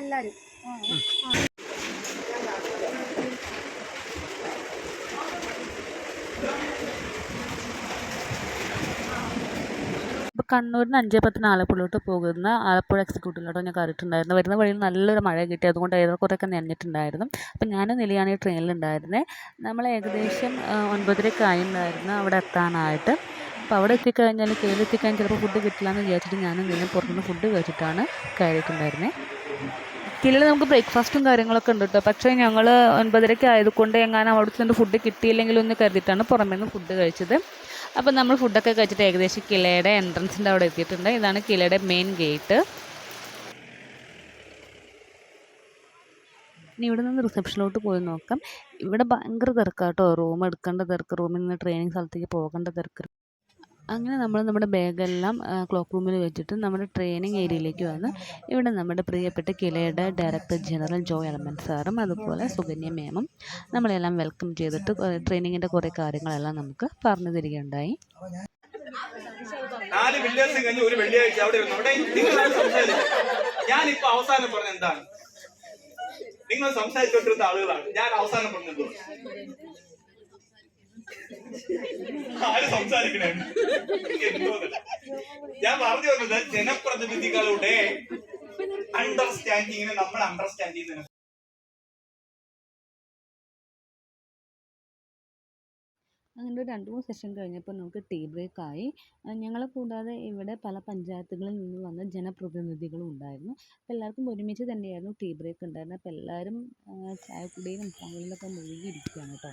എല്ലാരും. കണ്ണൂരിന് അഞ്ച് പത്തിന് ആലപ്പുഴയിലോട്ട് പോകുന്ന ആലപ്പുഴ എക്സിക്യൂട്ടീവിലോട്ട് ഞാൻ കയറിയിട്ടുണ്ടായിരുന്നു വരുന്ന വഴിയിൽ നല്ലൊരു മഴ കിട്ടി. അതുകൊണ്ട് ഏറെക്കുറെയൊക്കെ നനഞ്ഞിട്ടുണ്ടായിരുന്നു. അപ്പം ഞാൻ നിലയാണ് ഈ ട്രെയിനിലുണ്ടായിരുന്നത് നമ്മൾ ഏകദേശം ഒൻപതരയ്ക്ക് ആയിട്ടുണ്ടായിരുന്നു അവിടെ എത്താനായിട്ട്. അപ്പോൾ അവിടെ എത്തിക്കഴിഞ്ഞാൽ കയറി എത്തിക്കഴിഞ്ഞാൽ ചിലപ്പോൾ ഫുഡ് കിട്ടില്ല എന്ന് വിചാരിച്ചിട്ട് ഞാനും നിലയും പുറത്തുനിന്ന് ഫുഡ് കഴിച്ചിട്ടാണ് കയറിയിട്ടുണ്ടായിരുന്നത് കില്ലിൽ നമുക്ക് ബ്രേക്ക്ഫാസ്റ്റും കാര്യങ്ങളൊക്കെ ഉണ്ട് കേട്ടോ പക്ഷേ ഞങ്ങൾ ഒൻപതരയ്ക്ക് ആയതുകൊണ്ട് എങ്ങാനും അവിടെ നിന്ന് ഫുഡ് കിട്ടിയില്ലെങ്കിൽ ഒന്ന് കരുതിയിട്ടാണ് പുറമേ നിന്ന് ഫുഡ് കഴിച്ചത്. അപ്പോൾ നമ്മൾ ഫുഡൊക്കെ കഴിച്ചിട്ട് ഏകദേശം കിലയുടെ എൻട്രൻസിന്റെ അവിടെ എത്തിയിട്ടുണ്ട്. ഇതാണ് കിലയുടെ മെയിൻ ഗേറ്റ് ഇനി ഇവിടെ നിന്ന് റിസപ്ഷനിലോട്ട് പോയി നോക്കാം. ഇവിടെ ഭയങ്കര തിരക്കാട്ടോ റൂം എടുക്കേണ്ട തിരക്ക് റൂമിൽ നിന്ന് ട്രെയിനിങ് സ്ഥലത്തേക്ക് പോകേണ്ട തിരക്ക്. അങ്ങനെ നമ്മൾ നമ്മുടെ ബാഗെല്ലാം ക്ലോക്ക് റൂമിൽ വെച്ചിട്ട് നമ്മുടെ ട്രെയിനിങ് ഏരിയയിലേക്ക് വന്ന് ഇവിടെ നമ്മുടെ പ്രിയപ്പെട്ട കിലയുടെ ഡയറക്ടർ ജനറൽ ജോയ് എലമൻ സാറും അതുപോലെ സുകന്യ മേമും നമ്മളെല്ലാം വെൽക്കം ചെയ്തിട്ട് ട്രെയിനിങ്ങിന്റെ കുറേ കാര്യങ്ങളെല്ലാം നമുക്ക് പറഞ്ഞു തരികയുണ്ടായി. നാല് വില്ലേഴ്സ് കഴിഞ്ഞ് ഒരു വെള്ളിയാഴ്ച അവിടെ അവിടെ ഞാനിപ്പോ അവസാനം പറഞ്ഞ എന്താണ്? നിങ്ങൾ സംസാരിച്ചോണ്ടിരുന്ന ആളുകളാണ്. ഞാൻ അവസാനം പറഞ്ഞത് ആര് സംസാരിക്കണേ. ഞാൻ പറഞ്ഞു വന്നത് ജനപ്രതിനിധികളുടെ അണ്ടർസ്റ്റാൻഡിങ്ങിനെ നമ്മൾ അണ്ടർസ്റ്റാൻഡ് ചെയ്യുന്നതിന് അങ്ങനെ ഒരു രണ്ട് മൂന്ന് സെഷൻ കഴിഞ്ഞപ്പോൾ നമുക്ക് ടീ ബ്രേക്ക് ആയി. ഞങ്ങളെ കൂടാതെ ഇവിടെ പല പഞ്ചായത്തുകളിൽ നിന്ന് വന്ന ജനപ്രതിനിധികളും ഉണ്ടായിരുന്നു. അപ്പോൾ എല്ലാവർക്കും ഒരുമിച്ച് തന്നെയായിരുന്നു ടീ ബ്രേക്ക് ഉണ്ടായിരുന്നത്. അപ്പോൾ എല്ലാവരും ചായക്കുടിയിലും ഫോണിലൊക്കെ മുഴുകിയിരിക്കുകയാണ് കേട്ടോ.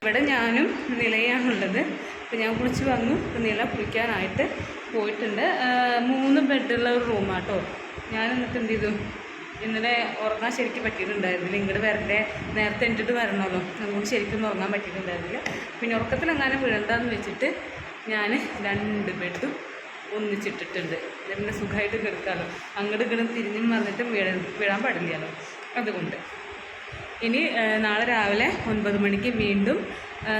ഇവിടെ ഞാനും നിലയാണുള്ളത്. അപ്പോൾ ഞാൻ കുളിച്ച് വന്നു. ഇപ്പോൾ നില കുളിക്കാനായിട്ട് പോയിട്ടുണ്ട്. മൂന്ന് ബെഡുള്ള ഒരു റൂമാട്ടോ ഞാൻ എന്നിട്ട് എന്ത് ചെയ്തു? ഇന്നലെ ഉറങ്ങാൻ ശരിക്കും പറ്റിയിട്ടുണ്ടായിരുന്നില്ല. ഇങ്ങോട്ട് വരണ്ടേ? നേരത്തെ എന്റെ വരണമല്ലോ അതുകൊണ്ട് ശരിക്കും ഉറങ്ങാൻ പറ്റിയിട്ടുണ്ടായിരുന്നില്ല. പിന്നെ ഉറക്കത്തിലെങ്ങാനും വീഴണ്ടെന്ന് വെച്ചിട്ട് ഞാൻ രണ്ട് ബെഡും ഒന്നിച്ചിട്ടിട്ടുണ്ട്. പിന്നെ സുഖമായിട്ട് കിടക്കാമല്ലോ അങ്ങോട്ട് കിടന്ന് തിരിഞ്ഞും വന്നിട്ടും വീഴാൻ വീഴാൻ പാടില്ലല്ലോ. അതുകൊണ്ട്. ഇനി നാളെ രാവിലെ ഒൻപത് മണിക്ക് വീണ്ടും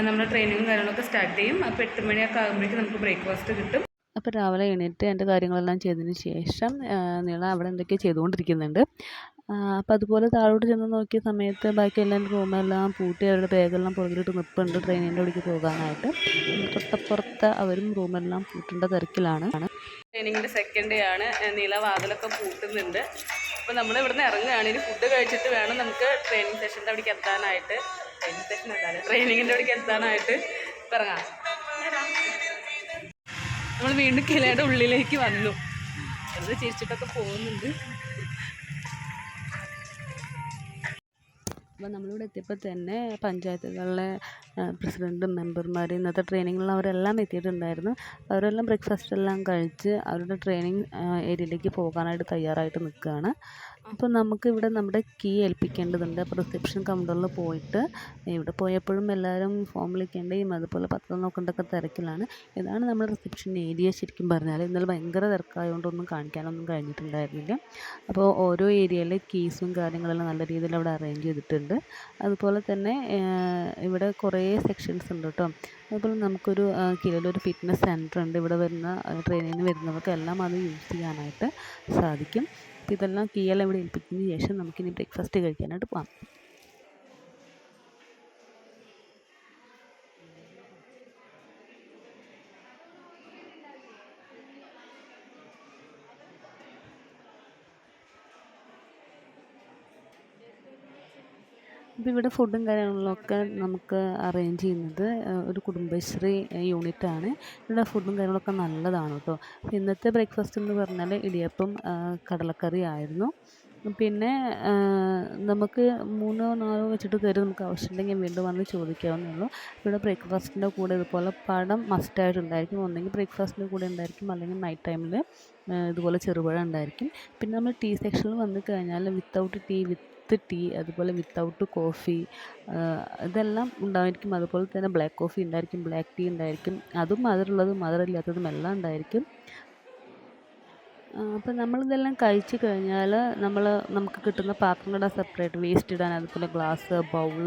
നമ്മുടെ ട്രെയിനിങ്ങും കാര്യങ്ങളൊക്കെ സ്റ്റാർട്ട് ചെയ്യും. അപ്പോൾ എട്ട് മണിയൊക്കെ ആകുമ്പോഴേക്കും നമുക്ക് ബ്രേക്ക്ഫാസ്റ്റ് കിട്ടും. അപ്പോൾ രാവിലെ എണീറ്റ് എന്റെ കാര്യങ്ങളെല്ലാം ചെയ്തതിന് ശേഷം നീള അവിടെ എന്തൊക്കെയോ ചെയ്തുകൊണ്ടിരിക്കുന്നുണ്ട്. അപ്പോൾ അതുപോലെ താഴോട്ട് ചെന്ന് നോക്കിയ സമയത്ത് ബാക്കി എല്ലാം റൂമെല്ലാം പൂട്ടി അവരുടെ ബാഗെല്ലാം പുറകിലിട്ട് നിൽപ്പുണ്ട് ട്രെയിനിന്റെ അവിടേക്ക് പോകാനായിട്ട്. തൊട്ടപ്പുറത്ത് അവരും റൂമെല്ലാം പൂട്ടേണ്ട തിരക്കിലാണ്. ട്രെയിനിങ്ങിന്റെ സെക്കൻഡ് ഡേ ആണ് നീല വാതിലൊക്കെ പൂട്ടുന്നുണ്ട്. അപ്പോൾ നമ്മൾ ഇവിടുന്ന് ഇറങ്ങുകയാണ്. ഇനി ഫുഡ് കഴിച്ചിട്ട് വേണം നമുക്ക് ട്രെയിനിങ് സെഷന്റെ അവിടേക്ക് എത്താനായിട്ട്. ട്രെയിനിങ് സെഷൻ എന്താണ് ട്രെയിനിങ്ങിന്റെ അവിടേക്ക് എത്താനായിട്ട്. ഇറങ്ങാം. നമ്മൾ വീണ്ടും കിലയുടെ ഉള്ളിലേക്ക് വന്നു. അത് ചിരിച്ചിട്ടൊക്കെ പോകുന്നുണ്ട്. അപ്പോൾ നമ്മളിവിടെ എത്തിയപ്പോൾ തന്നെ പഞ്ചായത്തുകളിലെ പ്രസിഡന്റും മെമ്പർമാരും ഇന്നത്തെ ട്രെയിനിങ്ങിലുള്ളവരെല്ലാം എത്തിയിട്ടുണ്ടായിരുന്നു. അവരെല്ലാം ബ്രേക്ക്ഫാസ്റ്റ് എല്ലാം കഴിച്ച് അവരുടെ ട്രെയിനിങ് ഏരിയയിലേക്ക് പോകാനായിട്ട് തയ്യാറായിട്ട് നിൽക്കുകയാണ്. അപ്പോൾ നമുക്ക് ഇവിടെ നമ്മുടെ കീ ഏൽപ്പിക്കേണ്ടതുണ്ട്. അപ്പോൾ റിസപ്ഷൻ കൗണ്ടറിൽ പോയിട്ട് ഇവിടെ പോയപ്പോഴും എല്ലാവരും ഫോം വിളിക്കേണ്ടയും അതുപോലെ പത്രം നോക്കേണ്ടൊക്കെ തിരക്കിലാണ്. ഇതാണ് നമ്മുടെ റിസപ്ഷൻ ഏരിയ ശരിക്കും പറഞ്ഞാൽ ഇന്നലെ ഭയങ്കര തിരക്കായതുകൊണ്ടൊന്നും കാണിക്കാനൊന്നും കഴിഞ്ഞിട്ടുണ്ടായിരുന്നില്ല. അപ്പോൾ ഓരോ ഏരിയയിലെ കീസും കാര്യങ്ങളെല്ലാം നല്ല രീതിയിൽ അവിടെ അറേഞ്ച് ചെയ്തിട്ടുണ്ട്. അതുപോലെ തന്നെ ഇവിടെ കുറേ സെക്ഷൻസ് ഉണ്ട് കേട്ടോ അതുപോലെ നമുക്കൊരു കീഴിലൊരു ഫിറ്റ്നസ് സെന്റർ ഉണ്ട്. ഇവിടെ വരുന്ന ട്രെയിനിങ്ങിന് വരുന്നവർക്ക് എല്ലാം അത് യൂസ് ചെയ്യാനായിട്ട് സാധിക്കും. ഇതെല്ലാം കീയെല്ലാം ഇവിടെ ഏൽപ്പിച്ചതിന് ശേഷം നമുക്കിനി ബ്രേക്ക്ഫാസ്റ്റ് കഴിക്കാനായിട്ട് പോകാം. അപ്പോൾ ഇവിടെ ഫുഡും കാര്യങ്ങളൊക്കെ നമുക്ക് അറേഞ്ച് ചെയ്യുന്നത് ഒരു കുടുംബശ്രീ യൂണിറ്റാണ് ഇവിടെ ഫുഡും കാര്യങ്ങളൊക്കെ നല്ലതാണ് കേട്ടോ. ഇന്നത്തെ ബ്രേക്ക്ഫാസ്റ്റ് എന്ന് പറഞ്ഞാൽ ഇടിയപ്പം കടലക്കറി ആയിരുന്നു. പിന്നെ നമുക്ക് മൂന്നോ നാലോ വെച്ചിട്ട് കയറി നമുക്ക് ആവശ്യമുണ്ടെങ്കിൽ വീണ്ടും വന്ന് ചോദിക്കാവുന്നേ ഉള്ളൂ. ഇവിടെ ബ്രേക്ക്ഫാസ്റ്റിന്റെ കൂടെ ഇതുപോലെ പഴം മസ്റ്റായിട്ടുണ്ടായിരിക്കും ഒന്നെങ്കിൽ ബ്രേക്ക്ഫാസ്റ്റിന്റെ കൂടെ ഉണ്ടായിരിക്കും അല്ലെങ്കിൽ നൈറ്റ് ടൈമിൽ ഇതുപോലെ ചെറുപഴം ഉണ്ടായിരിക്കും. പിന്നെ നമ്മൾ ടീ സെക്ഷനിൽ വന്നു കഴിഞ്ഞാൽ വിത്തൗട്ട് ടീ വിത്ത് ടീ അതുപോലെ വിത്തൗട്ട് കോഫി ഇതെല്ലാം ഉണ്ടായിരിക്കും. അതുപോലെ തന്നെ ബ്ലാക്ക് കോഫി ഉണ്ടായിരിക്കും ബ്ലാക്ക് ടീ ഉണ്ടായിരിക്കും. അതും മധുരമുള്ളതും മധുരമില്ലാത്തതും എല്ലാം ഉണ്ടായിരിക്കും. അപ്പം നമ്മളിതെല്ലാം കഴിച്ച് കഴിഞ്ഞാൽ നമ്മൾ നമുക്ക് കിട്ടുന്ന പാത്രങ്ങളുടെ സെപ്പറേറ്റ് വേസ്റ്റ് ഇടാൻ അതുപോലെ ഗ്ലാസ് ബൗൾ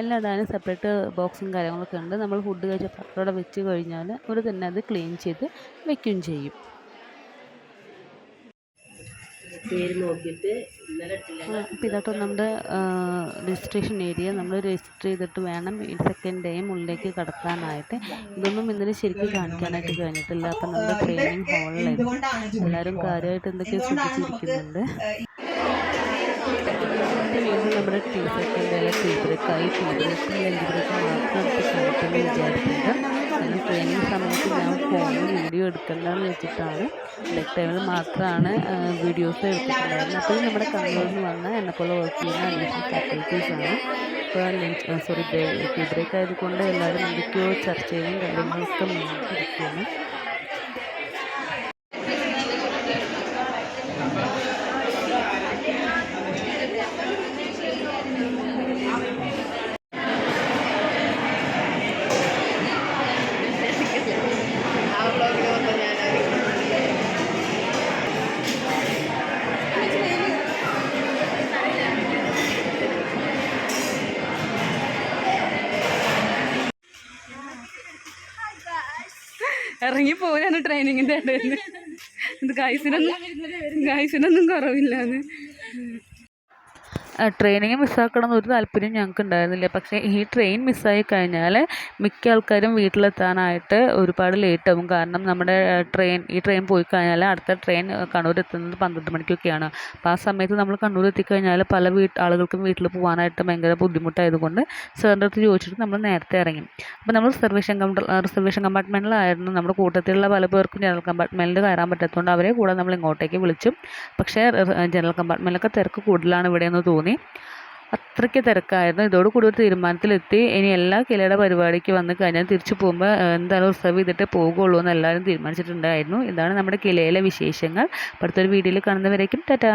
എല്ലാം ഇടാനും സെപ്പറേറ്റ് ബോക്സും കാര്യങ്ങളൊക്കെ ഉണ്ട്. നമ്മൾ ഫുഡ് കഴിച്ച പാത്രം ഇവിടെ വെച്ച് കഴിഞ്ഞാൽ അവർ തന്നെ അത് ക്ലീൻ ചെയ്ത് വെക്കുകയും ചെയ്യും. അപ്പോൾ ഇതാട്ടോ നമ്മുടെ രജിസ്ട്രേഷൻ ഏരിയ നമ്മൾ രജിസ്റ്റർ ചെയ്തിട്ട് വേണം ഈ സെക്കൻഡ് ഡേയും ഉള്ളിലേക്ക് കടക്കാനായിട്ട് ഇതൊന്നും ഇന്നലെ ശരിക്കും കാണിക്കാനായിട്ട് കഴിഞ്ഞിട്ടില്ല അപ്പം നമ്മുടെ ട്രെയിനിങ് ഹാളിലായിരുന്നു എല്ലാവരും കാര്യമായിട്ട് എന്തൊക്കെയോ ശ്രദ്ധിച്ചിരിക്കുന്നുണ്ട് നമ്മുടെ ടീ എന്തായാലും ഡേയിലെ ടീ ബ്രേക്കായി ലഞ്ച് ബ്രേക്ക് മാത്രം എടുത്ത് വിചാരിച്ചിട്ടുണ്ട് കാരണം ട്രെയിനിങ് സമയത്ത് ഞാൻ ഫോണിൽ വീഡിയോ എടുക്കണ്ടെന്ന് വെച്ചിട്ടാണ്. ബ്രേക്ക് ടൈമിൽ മാത്രമാണ് വീഡിയോസ് എടുത്തിട്ടുണ്ടായിരുന്നത് അപ്പോൾ നമ്മുടെ കണ്ണൂരിൽ നിന്ന് വന്ന എന്നെപ്പോലെ വർക്ക് ചെയ്യുന്ന അഡ്മിഷൻ ഫാക്കൽറ്റീസാണ് ഇപ്പോൾ ലഞ്ച് സോറി ടീ ബ്രേക്ക് ആയതുകൊണ്ട് എല്ലാവരും എന്തൊക്കെയോ ചർച്ചയും കാര്യങ്ങളൊക്കെ മുന്നിട്ടിരിക്കുകയാണ് ഇറങ്ങി പോരാണ് ട്രെയിനിങ്ങിന്റെ ഇടയിൽ ഇത് ഗൈസിനൊന്നും ഗൈസിനൊന്നും കുറവില്ലാന്ന്. ട്രെയിനിങ് മിസ്സാക്കണം എന്നൊരു താല്പര്യം ഞങ്ങൾക്ക് ഉണ്ടായിരുന്നില്ല പക്ഷേ ഈ ട്രെയിൻ മിസ്സായി കഴിഞ്ഞാൽ മിക്ക ആൾക്കാരും വീട്ടിലെത്താനായിട്ട് ഒരുപാട് ലേറ്റ് ആവും. കാരണം നമ്മുടെ ട്രെയിൻ ഈ ട്രെയിൻ പോയി കഴിഞ്ഞാൽ അടുത്ത ട്രെയിൻ കണ്ണൂർ എത്തുന്നത് പന്ത്രണ്ട് മണിക്കൊക്കെയാണ്. അപ്പോൾ ആ സമയത്ത് നമ്മൾ കണ്ണൂർ എത്തിക്കഴിഞ്ഞാൽ പല വീട്ട് ആളുകൾക്കും വീട്ടിൽ പോകാനായിട്ട് ഭയങ്കര ബുദ്ധിമുട്ടായതുകൊണ്ട് സാറിന്റെ അടുത്ത് ചോദിച്ചിട്ട് നമ്മൾ നേരത്തെ ഇറങ്ങി. അപ്പോൾ നമ്മൾ റിസർവേഷൻ കൗണ്ടർ റിസർവേഷൻ കമ്പാർട്ട്മെന്റിലായിരുന്നു നമ്മുടെ കൂട്ടത്തിലുള്ള പല പേർക്കും ജനറൽ കമ്പാർട്ട്മെന്റിൽ കയറാൻ പറ്റാത്തതുകൊണ്ട് അവരെ കൂടെ നമ്മൾ ഇങ്ങോട്ടേക്ക് വിളിച്ചു. പക്ഷേ ജനറൽ കമ്പാർട്ട്മെന്റിലൊക്കെ തിരക്ക് കൂടുതലാണ് ഇവിടെയെന്ന് തോന്നി അത്രയ്ക്ക് തിരക്കായിരുന്നു. ഇതോടുകൂടി ഒരു തീരുമാനത്തിലെത്തി. ഇനി എല്ലാ കിലയുടെ പരിപാടിക്ക് വന്ന് കഴിഞ്ഞാൽ തിരിച്ചു പോകുമ്പോൾ എന്തായാലും റിസർവ് ചെയ്തിട്ട് പോകുള്ളൂ എന്ന് എല്ലാവരും തീരുമാനിച്ചിട്ടുണ്ടായിരുന്നു. ഇതാണ് നമ്മുടെ കിലയിലെ വിശേഷങ്ങൾ. അടുത്തൊരു വീഡിയോയിൽ കാണുന്നവരേക്കും ടാറ്റാ.